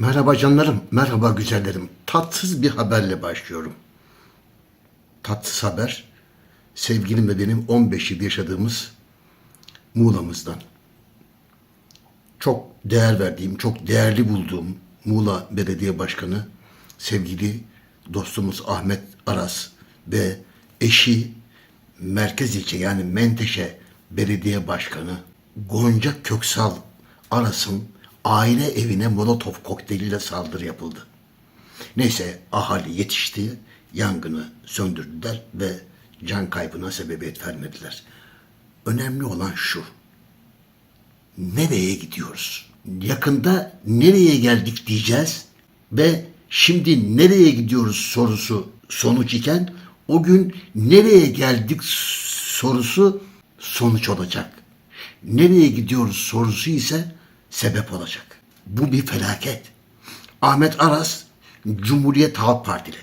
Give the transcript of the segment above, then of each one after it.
Merhaba canlarım, merhaba güzellerim. Tatsız bir haberle başlıyorum. Tatsız haber, sevgilim ve benim 15 yıl yaşadığımız Muğla'mızdan. Çok değer verdiğim, çok değerli bulduğum Muğla Belediye Başkanı, sevgili dostumuz Ahmet Aras ve eşi Merkez İlçe yani Menteşe Belediye Başkanı Gonca Köksal Aras'ın aile evine molotof kokteyliyle saldırı yapıldı. Neyse ahali yetişti, yangını söndürdüler ve can kaybına sebebiyet vermediler. Önemli olan şu. Nereye gidiyoruz? Yakında nereye geldik diyeceğiz ve şimdi nereye gidiyoruz sorusu sonuç iken o gün nereye geldik sorusu sonuç olacak. Nereye gidiyoruz sorusu ise sebep olacak. Bu bir felaket. Ahmet Aras Cumhuriyet Halk Partili.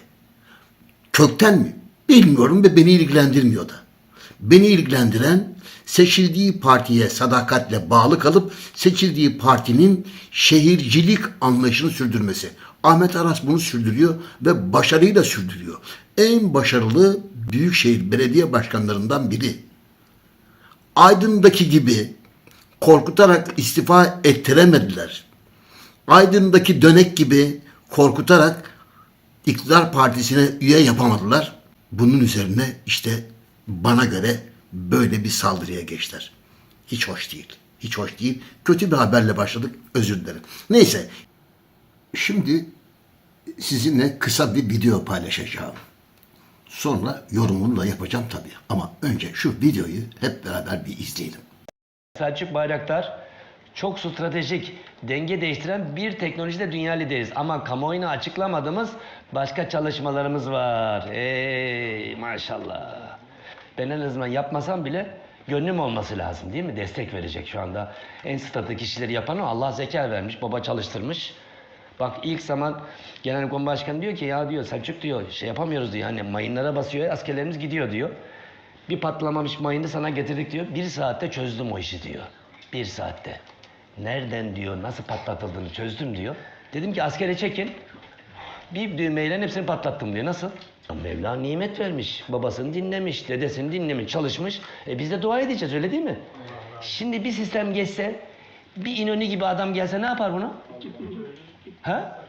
Kökten mi? Bilmiyorum ve beni ilgilendirmiyor da. Beni ilgilendiren seçildiği partiye sadakatle bağlı kalıp seçildiği partinin şehircilik anlayışını sürdürmesi. Ahmet Aras bunu sürdürüyor ve başarıyla sürdürüyor. En başarılı büyükşehir belediye başkanlarından biri. Aydın'daki gibi korkutarak istifa ettiremediler. Aydın'daki dönek gibi korkutarak iktidar partisine üye yapamadılar. Bunun üzerine işte bana göre böyle bir saldırıya geçtiler. Hiç hoş değil. Hiç hoş değil. Kötü bir haberle başladık. Özür dilerim. Neyse. Şimdi sizinle kısa bir video paylaşacağım. Sonra yorumunu da yapacağım tabii. Ama önce şu videoyu hep beraber bir izleyelim. Selçuk Bayraktar çok stratejik, denge değiştiren bir teknolojide dünya lideriz. Ama kamuoyuna açıklamadığımız başka çalışmalarımız var. Ey maşallah. Ben en azından yapmasam bile gönlüm olması lazım değil mi? Destek verecek şu anda. En stratejik işleri yapan o. Allah zeka vermiş, baba çalıştırmış. Bak ilk zaman Genelkurmay Başkanı diyor ki ya diyor Selçuk diyor şey yapamıyoruz diyor. Hani mayınlara basıyor askerlerimiz gidiyor diyor. Bir patlamamış mayını sana getirdik diyor. Bir saatte çözdüm o işi diyor. Bir saatte. Nereden diyor, nasıl patlatıldığını çözdüm diyor. Dedim ki askere çekin. Bir düğmeyle hepsini patlattım diyor. Nasıl? Mevla nimet vermiş. Babasını dinlemiş, dedesini dinlemiş, çalışmış. E biz de dua edeceğiz öyle değil mi? Şimdi bir sistem geçse, bir İnönü gibi adam gelse ne yapar bunu? Ha?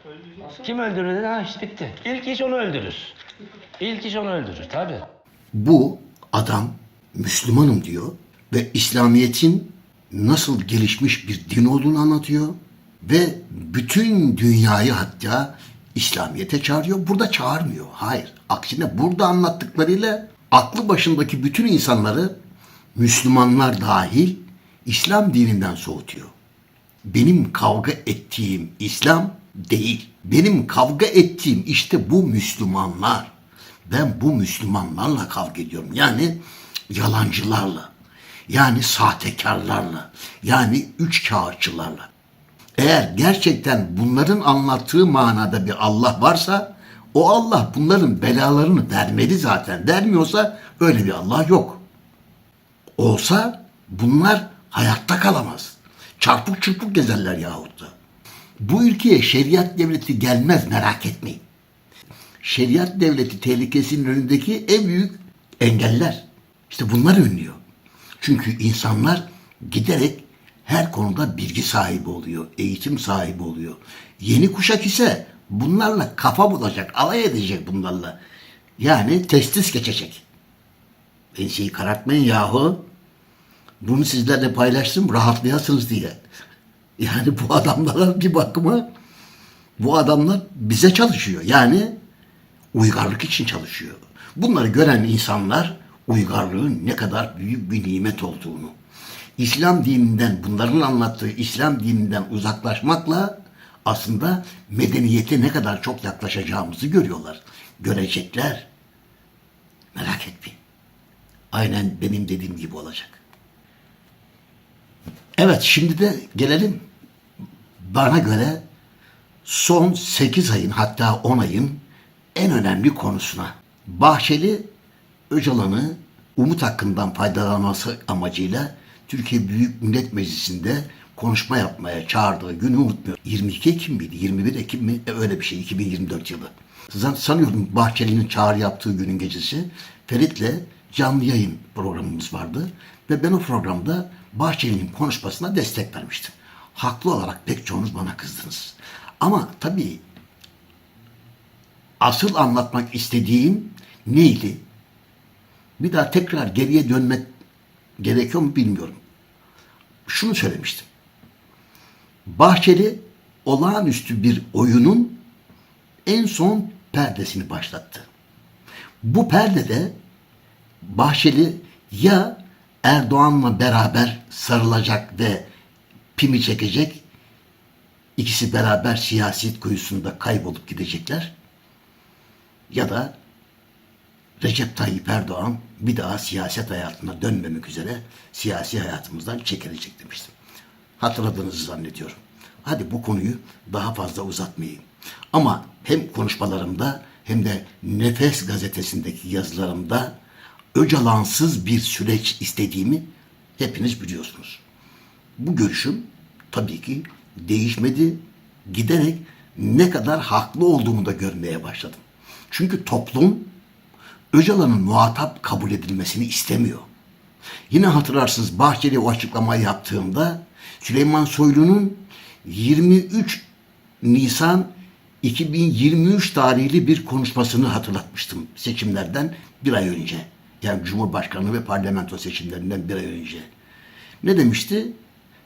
Kim öldürür dedi? Ha işte bitti. İlk iş onu öldürür. İlk iş onu öldürür tabii. Bu adam Müslümanım diyor ve İslamiyet'in nasıl gelişmiş bir din olduğunu anlatıyor ve bütün dünyayı hatta İslamiyet'e çağırıyor. Burada çağırmıyor. Hayır. Aksine burada anlattıklarıyla aklı başındaki bütün insanları Müslümanlar dahil İslam dininden soğutuyor. Benim kavga ettiğim İslam değil. Benim kavga ettiğim işte bu Müslümanlar. Ben bu Müslümanlarla kavga ediyorum. Yani yalancılarla. Yani sahtekarlarla. Yani üç kağıtçılarla. Eğer gerçekten bunların anlattığı manada bir Allah varsa o Allah bunların belalarını vermeli zaten. Vermiyorsa öyle bir Allah yok. Olsa bunlar hayatta kalamaz. Çarpık çırpık gezerler yahut da. Bu ülkeye şeriat devleti gelmez merak etmeyin. Şeriat devleti tehlikesinin önündeki en büyük engeller. İşte bunlar önlüyor. Çünkü insanlar giderek her konuda bilgi sahibi oluyor, eğitim sahibi oluyor. Yeni kuşak ise bunlarla kafa bulacak, alay edecek bunlarla. Yani testis geçecek. Enseyi karartmayın yahu. Bunu sizlerle paylaştım rahatlayasınız diye. Yani bu adamlara bir bakıma bu adamlar bize çalışıyor. Yani uygarlık için çalışıyor. Bunları gören insanlar uygarlığın ne kadar büyük bir nimet olduğunu, İslam dininden, bunların anlattığı İslam dininden uzaklaşmakla aslında medeniyete ne kadar çok yaklaşacağımızı görüyorlar. Görecekler. Merak etmeyin. Aynen benim dediğim gibi olacak. Evet şimdi de gelelim bana göre son 8 ayın hatta 10 ayın en önemli konusuna. Bahçeli Öcalan'ı umut hakkından faydalanması amacıyla Türkiye Büyük Millet Meclisi'nde konuşma yapmaya çağırdığı günü unutmuyorum. 22 Ekim miydi? 21 Ekim mi? E, öyle bir şey 2024 yılı. Zan- Sanıyorum Bahçeli'nin çağrı yaptığı günün gecesi Ferit'le canlı yayın programımız vardı. Ve ben o programda Bahçeli'nin konuşmasına destek vermiştim. Haklı olarak pek çoğunuz bana kızdınız. Ama tabii asıl anlatmak istediğim neydi? Bir daha tekrar geriye dönmek gerekiyor mu bilmiyorum. Şunu söylemiştim. Bahçeli olağanüstü bir oyunun en son perdesini başlattı. Bu perdede Bahçeli ya Erdoğan'la beraber sarılacak ve pimi çekecek, ikisi beraber siyaset kuyusunda kaybolup gidecekler ya da Recep Tayyip Erdoğan bir daha siyaset hayatına dönmemek üzere siyasi hayatımızdan çekilecek demiştim. Hatırladığınızı zannediyorum. Hadi bu konuyu daha fazla uzatmayayım. Ama hem konuşmalarımda hem de Nefes gazetesindeki yazılarımda Öcalansız bir süreç istediğimi hepiniz biliyorsunuz. Bu görüşüm tabii ki değişmedi. Giderek ne kadar haklı olduğumu da görmeye başladım. Çünkü toplum Öcalan'ın muhatap kabul edilmesini istemiyor. Yine hatırlarsınız Bahçeli o açıklamayı yaptığımda Süleyman Soylu'nun 23 Nisan 2023 tarihli bir konuşmasını hatırlatmıştım seçimlerden bir ay önce. Yani Cumhurbaşkanlığı ve parlamento seçimlerinden bir ay önce. Ne demişti?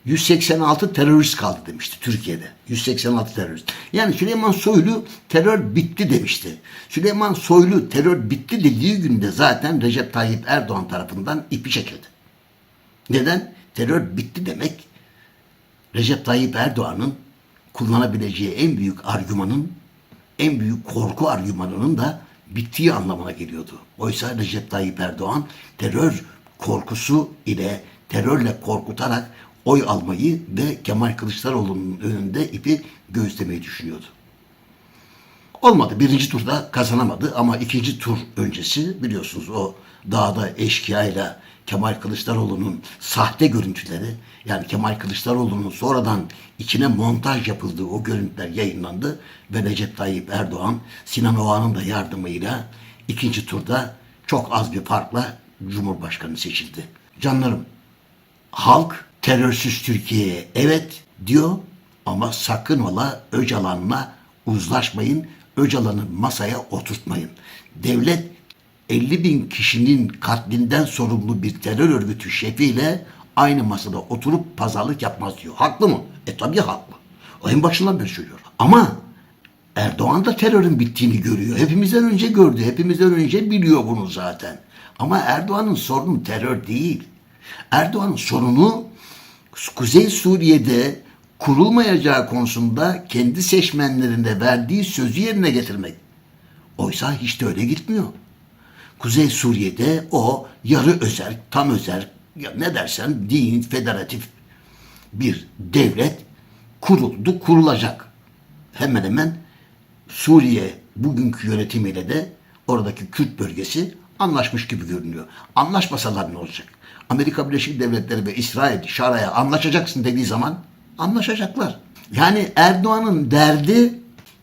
186 terörist kaldı demişti Türkiye'de. 186 terörist. Yani Süleyman Soylu terör bitti demişti. Süleyman Soylu terör bitti dediği günde zaten Recep Tayyip Erdoğan tarafından ipi çekildi. Neden? Terör bitti demek Recep Tayyip Erdoğan'ın kullanabileceği en büyük argümanın, en büyük korku argümanının da bittiği anlamına geliyordu. Oysa Recep Tayyip Erdoğan terör korkusu ile terörle korkutarak oy almayı ve Kemal Kılıçdaroğlu'nun önünde ipi göğüslemeyi düşünüyordu. Olmadı. Birinci turda kazanamadı ama ikinci tur öncesi biliyorsunuz o dağda eşkıyayla Kemal Kılıçdaroğlu'nun sahte görüntüleri yani Kemal Kılıçdaroğlu'nun sonradan içine montaj yapıldığı o görüntüler yayınlandı ve Recep Tayyip Erdoğan Sinan Oğan'ın da yardımıyla ikinci turda çok az bir farkla Cumhurbaşkanı seçildi. Canlarım halk terörsüz Türkiye'ye evet diyor ama sakın ola Öcalan'la uzlaşmayın. Öcalan'ı masaya oturtmayın. Devlet 50 bin kişinin katlinden sorumlu bir terör örgütü şefiyle aynı masada oturup pazarlık yapmaz diyor. Haklı mı? E tabii haklı. O en başından beri söylüyor. Ama Erdoğan da terörün bittiğini görüyor. Hepimizden önce gördü. Hepimizden önce biliyor bunu zaten. Ama Erdoğan'ın sorunu terör değil. Erdoğan'ın sorunu Kuzey Suriye'de kurulmayacağı konusunda kendi seçmenlerine verdiği sözü yerine getirmek. Oysa hiç de öyle gitmiyor. Kuzey Suriye'de o yarı özel, tam özel, ya ne dersen din, federatif bir devlet kuruldu, kurulacak. Hemen hemen Suriye bugünkü yönetimiyle de oradaki Kürt bölgesi anlaşmış gibi görünüyor. Anlaşmasalar ne olacak? Amerika Birleşik Devletleri ve İsrail Şara'ya anlaşacaksın dediği zaman anlaşacaklar. Yani Erdoğan'ın derdi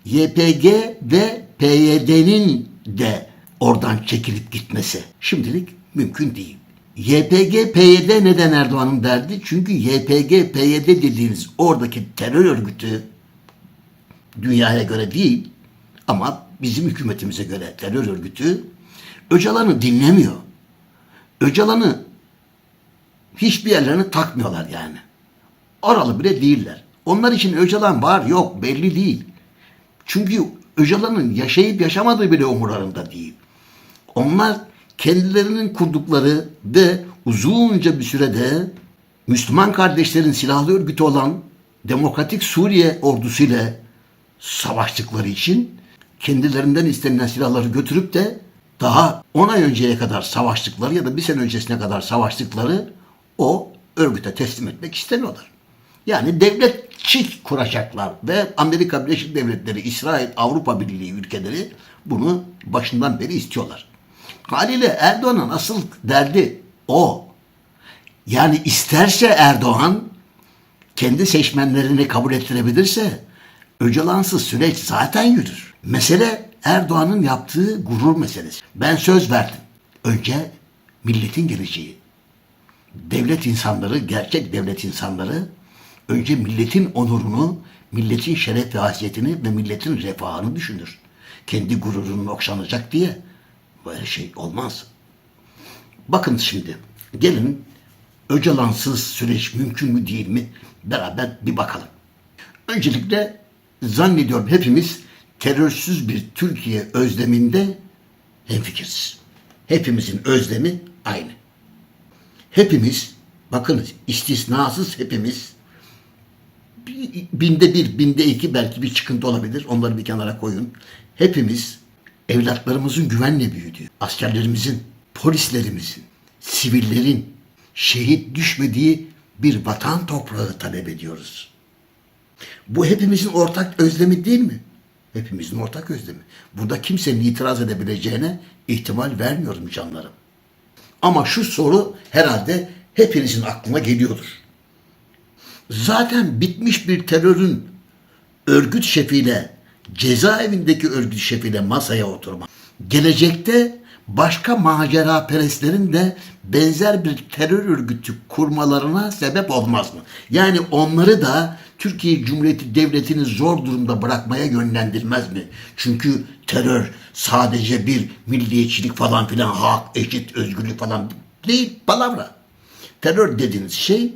YPG ve PYD'nin de oradan çekilip gitmesi. Şimdilik mümkün değil. YPG, PYD neden Erdoğan'ın derdi? Çünkü YPG, PYD dediğiniz oradaki terör örgütü dünyaya göre değil ama bizim hükümetimize göre terör örgütü Öcalan'ı dinlemiyor. Öcalan'ı hiçbir yerlerine takmıyorlar yani. Oralı bile değiller. Onlar için Öcalan var yok belli değil. Çünkü Öcalan'ın yaşayıp yaşamadığı bile umurlarında değil. Onlar kendilerinin kurdukları ve uzunca bir sürede Müslüman kardeşlerin silahlı örgütü olan Demokratik Suriye ordusuyla savaştıkları için kendilerinden istenilen silahları götürüp de daha 10 ay önceye kadar savaştıkları ya da bir sene öncesine kadar savaştıkları o örgüte teslim etmek istemiyorlar. Yani devletçi kuracaklar ve Amerika Birleşik Devletleri, İsrail, Avrupa Birliği ülkeleri bunu başından beri istiyorlar. Haliyle Erdoğan'ın asıl derdi o. Yani isterse Erdoğan kendi seçmenlerini kabul ettirebilirse Öcalansız süreç zaten yürür. Mesele Erdoğan'ın yaptığı gurur meselesi. Ben söz verdim. Önce milletin geleceği. Devlet insanları, gerçek devlet insanları önce milletin onurunu, milletin şeref ve hasiyetini ve milletin refahını düşünür. Kendi gururunun okşanacak diye böyle şey olmaz. Bakın şimdi gelin Öcalansız süreç mümkün mü değil mi beraber bir bakalım. Öncelikle zannediyorum hepimiz terörsüz bir Türkiye özleminde hemfikiriz. Hepimizin özlemi aynı. Hepimiz, bakınız istisnasız hepimiz binde bir, binde iki belki bir çıkıntı olabilir. Onları bir kenara koyun. Hepimiz evlatlarımızın güvenle büyüdüğü, askerlerimizin, polislerimizin, sivillerin şehit düşmediği bir vatan toprağı talep ediyoruz. Bu hepimizin ortak özlemi değil mi? Hepimizin ortak özlemi. Burada kimsenin itiraz edebileceğine ihtimal vermiyorum canlarım. Ama şu soru herhalde hepinizin aklına geliyordur. Zaten bitmiş bir terörün örgüt şefiyle, cezaevindeki örgüt şefiyle masaya oturma. Gelecekte başka macera perestlerin de benzer bir terör örgütü kurmalarına sebep olmaz mı? Yani onları da Türkiye Cumhuriyeti Devleti'ni zor durumda bırakmaya yönlendirmez mi? Çünkü terör sadece bir milliyetçilik falan filan, hak, eşit, özgürlük falan değil, palavra. Terör dediğiniz şey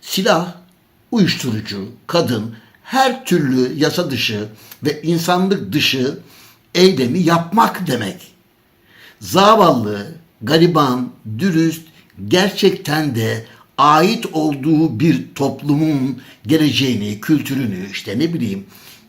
silah, uyuşturucu, kadın, her türlü yasa dışı ve insanlık dışı eylemi yapmak demek. Zavallı, gariban, dürüst, gerçekten de ait olduğu bir toplumun geleceğini, kültürünü, işte ne bileyim,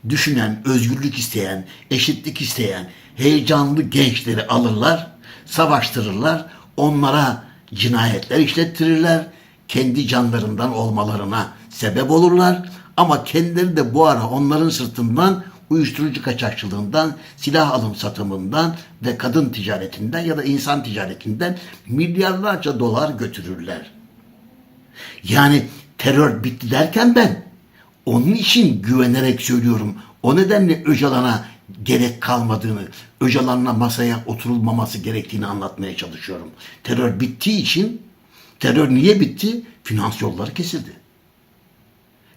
düşünen, özgürlük isteyen, eşitlik isteyen, heyecanlı gençleri alırlar, savaştırırlar, onlara cinayetler işlettirirler, kendi canlarından olmalarına sebep olurlar. Ama kendileri de bu ara onların sırtından uyuşturucu kaçakçılığından, silah alım satımından ve kadın ticaretinden ya da insan ticaretinden milyarlarca dolar götürürler. Yani terör bitti derken ben onun için güvenerek söylüyorum. O nedenle Öcalan'a gerek kalmadığını, Öcalan'la masaya oturulmaması gerektiğini anlatmaya çalışıyorum. Terör bittiği için, terör niye bitti? Finans yolları kesildi.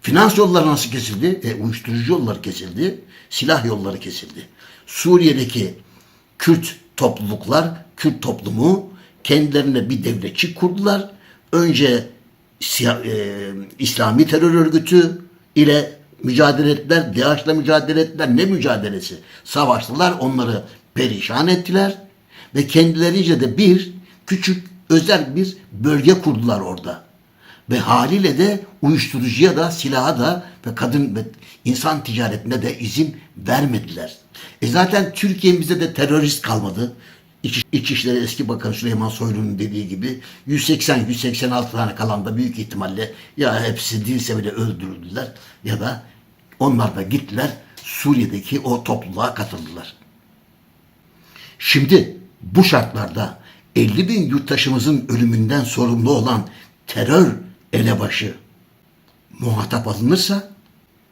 Finans yolları nasıl kesildi? E, uyuşturucu yolları kesildi. Silah yolları kesildi. Suriye'deki Kürt topluluklar, Kürt toplumu kendilerine bir devletçik kurdular. Önce e, İslami terör örgütü ile mücadele ettiler. DAEŞ'le mücadele ettiler. Ne mücadelesi? Savaştılar. Onları perişan ettiler. Ve kendilerince de bir küçük özel bir bölge kurdular orada. Ve haliyle de uyuşturucuya da silaha da ve kadın ve insan ticaretine de izin vermediler. E zaten Türkiye'mizde de terörist kalmadı. İç, İçişleri eski Bakan Süleyman Soylu'nun dediği gibi 180-186 tane kalan da büyük ihtimalle ya hepsi değilse bile öldürüldüler ya da onlar da gittiler Suriye'deki o topluluğa katıldılar. Şimdi bu şartlarda 50 bin yurttaşımızın ölümünden sorumlu olan terör elebaşı muhatap alınırsa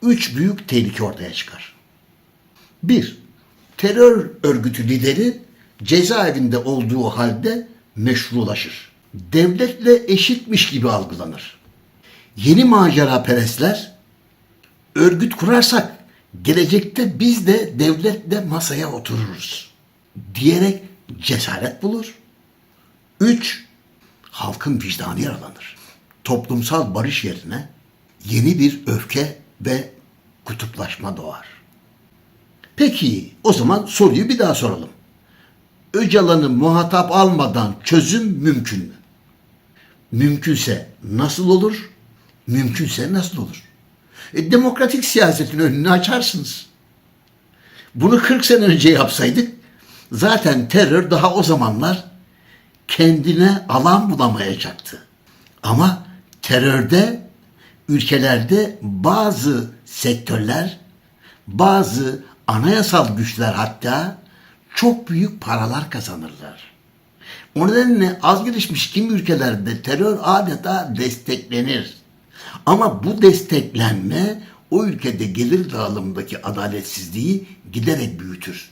üç büyük tehlike ortaya çıkar. Bir, terör örgütü lideri cezaevinde olduğu halde meşrulaşır. Devletle eşitmiş gibi algılanır. Yeni macera perestler örgüt kurarsak gelecekte biz de devletle masaya otururuz diyerek cesaret bulur. Üç, halkın vicdanı yaralanır. Toplumsal barış yerine yeni bir öfke ve kutuplaşma doğar. Peki o zaman soruyu bir daha soralım. Öcalan'ı muhatap almadan çözüm mümkün mü? Mümkünse nasıl olur? Mümkünse nasıl olur? E, demokratik siyasetin önünü açarsınız. Bunu 40 sene önce yapsaydık zaten terör daha o zamanlar kendine alan bulamayacaktı. Ama terörde ülkelerde bazı sektörler, bazı anayasal güçler hatta çok büyük paralar kazanırlar. O nedenle az gelişmiş kimi ülkelerde terör adeta desteklenir. Ama bu desteklenme o ülkede gelir dağılımındaki adaletsizliği giderek büyütür.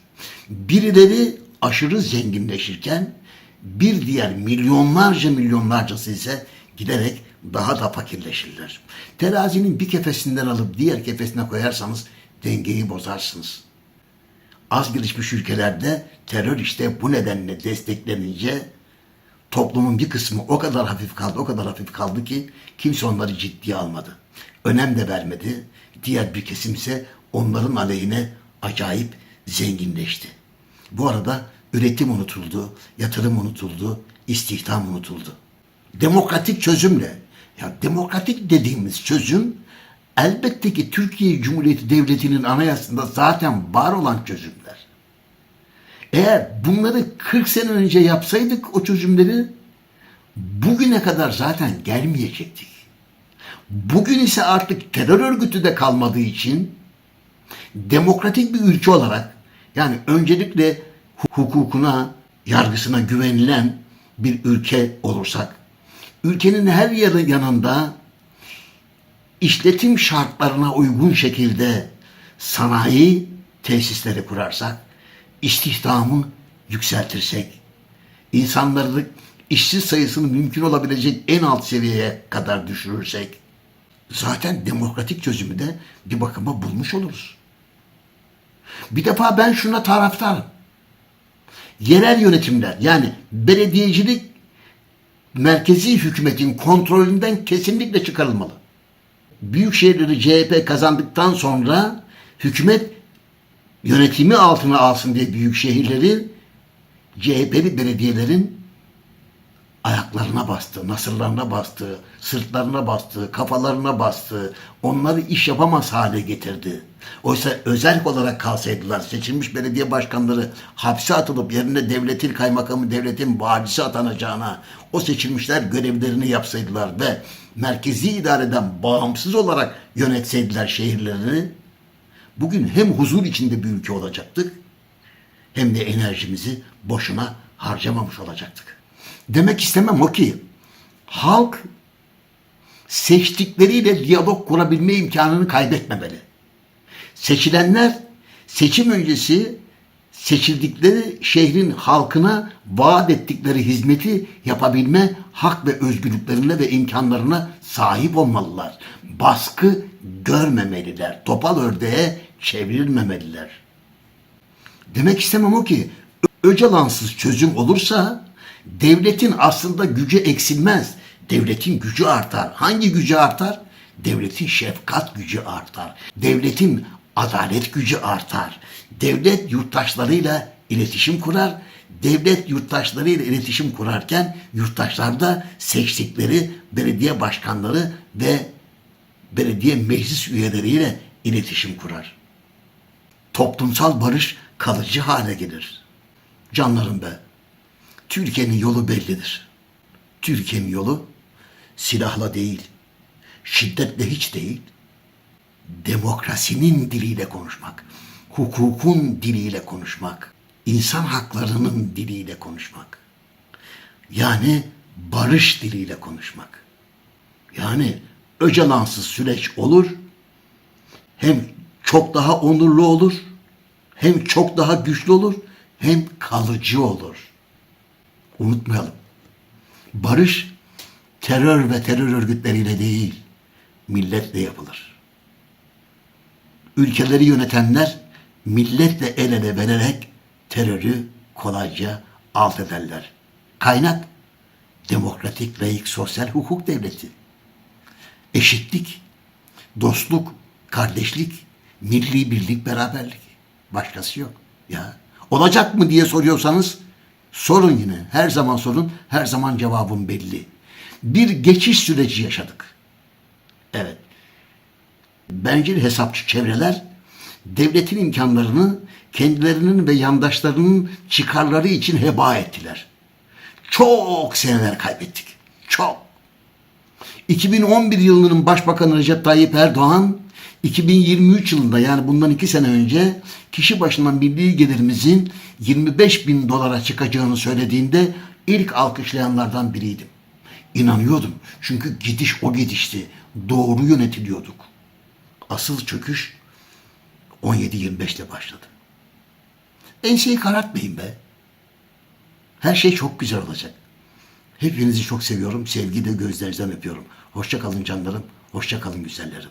Birileri aşırı zenginleşirken bir diğer milyonlarca milyonlarcası ise giderek daha da fakirleşirler. Terazinin bir kefesinden alıp diğer kefesine koyarsanız dengeyi bozarsınız. Az gelişmiş ülkelerde terör işte bu nedenle desteklenince toplumun bir kısmı o kadar hafif kaldı, o kadar hafif kaldı ki kimse onları ciddiye almadı. Önem de vermedi. Diğer bir kesim ise onların aleyhine acayip zenginleşti. Bu arada üretim unutuldu, yatırım unutuldu, istihdam unutuldu. Demokratik çözümle, ya demokratik dediğimiz çözüm elbette ki Türkiye Cumhuriyeti Devleti'nin anayasasında zaten var olan çözümler. Eğer bunları 40 sene önce yapsaydık o çözümleri bugüne kadar zaten gelmeyecektik. Bugün ise artık terör örgütü de kalmadığı için demokratik bir ülke olarak yani öncelikle hukukuna, yargısına güvenilen bir ülke olursak, ülkenin her yanı yanında işletim şartlarına uygun şekilde sanayi tesisleri kurarsak, istihdamı yükseltirsek, insanların işsiz sayısını mümkün olabilecek en alt seviyeye kadar düşürürsek, zaten demokratik çözümü de bir bakıma bulmuş oluruz. Bir defa ben şuna taraftarım. Yerel yönetimler yani belediyecilik merkezi hükümetin kontrolünden kesinlikle çıkarılmalı. Büyük şehirleri CHP kazandıktan sonra hükümet yönetimi altına alsın diye büyük şehirleri CHP'li belediyelerin ayaklarına bastı, nasırlarına bastı, sırtlarına bastı, kafalarına bastı, onları iş yapamaz hale getirdi. Oysa özel olarak kalsaydılar seçilmiş belediye başkanları hapse atılıp yerine devletin kaymakamı, devletin valisi atanacağına o seçilmişler görevlerini yapsaydılar ve merkezi idareden bağımsız olarak yönetseydiler şehirlerini bugün hem huzur içinde bir ülke olacaktık hem de enerjimizi boşuna harcamamış olacaktık. Demek istemem o ki halk seçtikleriyle diyalog kurabilme imkanını kaybetmemeli. Seçilenler seçim öncesi seçildikleri şehrin halkına vaat ettikleri hizmeti yapabilme hak ve özgürlüklerine ve imkanlarına sahip olmalılar. Baskı görmemeliler. Topal ördeğe çevrilmemeliler. Demek istemem o ki Öcalansız çözüm olursa devletin aslında gücü eksilmez. Devletin gücü artar. Hangi gücü artar? Devletin şefkat gücü artar. Devletin adalet gücü artar. Devlet yurttaşlarıyla iletişim kurar. Devlet yurttaşlarıyla iletişim kurarken yurttaşlar da seçtikleri belediye başkanları ve belediye meclis üyeleriyle iletişim kurar. Toplumsal barış kalıcı hale gelir. Canlarım be, Türkiye'nin yolu bellidir. Türkiye'nin yolu silahla değil, şiddetle hiç değil, demokrasinin diliyle konuşmak, hukukun diliyle konuşmak, insan haklarının diliyle konuşmak. Yani barış diliyle konuşmak. Yani öcalansız süreç olur, hem çok daha onurlu olur, hem çok daha güçlü olur, hem kalıcı olur. Unutmayalım. Barış terör ve terör örgütleriyle değil, milletle yapılır. Ülkeleri yönetenler milletle el ele vererek terörü kolayca alt ederler. Kaynak demokratik, layık, sosyal hukuk devleti. Eşitlik, dostluk, kardeşlik, milli birlik, beraberlik. Başkası yok. Ya olacak mı diye soruyorsanız sorun yine. Her zaman sorun, her zaman cevabım belli. Bir geçiş süreci yaşadık. Evet. Bencil hesapçı çevreler devletin imkanlarını kendilerinin ve yandaşlarının çıkarları için heba ettiler. Çok seneler kaybettik. Çok. 2011 yılının Başbakanı Recep Tayyip Erdoğan 2023 yılında yani bundan iki sene önce kişi başına milli gelirimizin 25 bin dolara çıkacağını söylediğinde ilk alkışlayanlardan biriydim. İnanıyordum. Çünkü gidiş o gidişti. Doğru yönetiliyorduk. Asıl çöküş 17-25'te başladı. Enseyi karartmayın be. Her şey çok güzel olacak. Hepinizi çok seviyorum. Sevgiyle gözlerinizden öpüyorum. Hoşça kalın canlarım. Hoşça kalın güzellerim.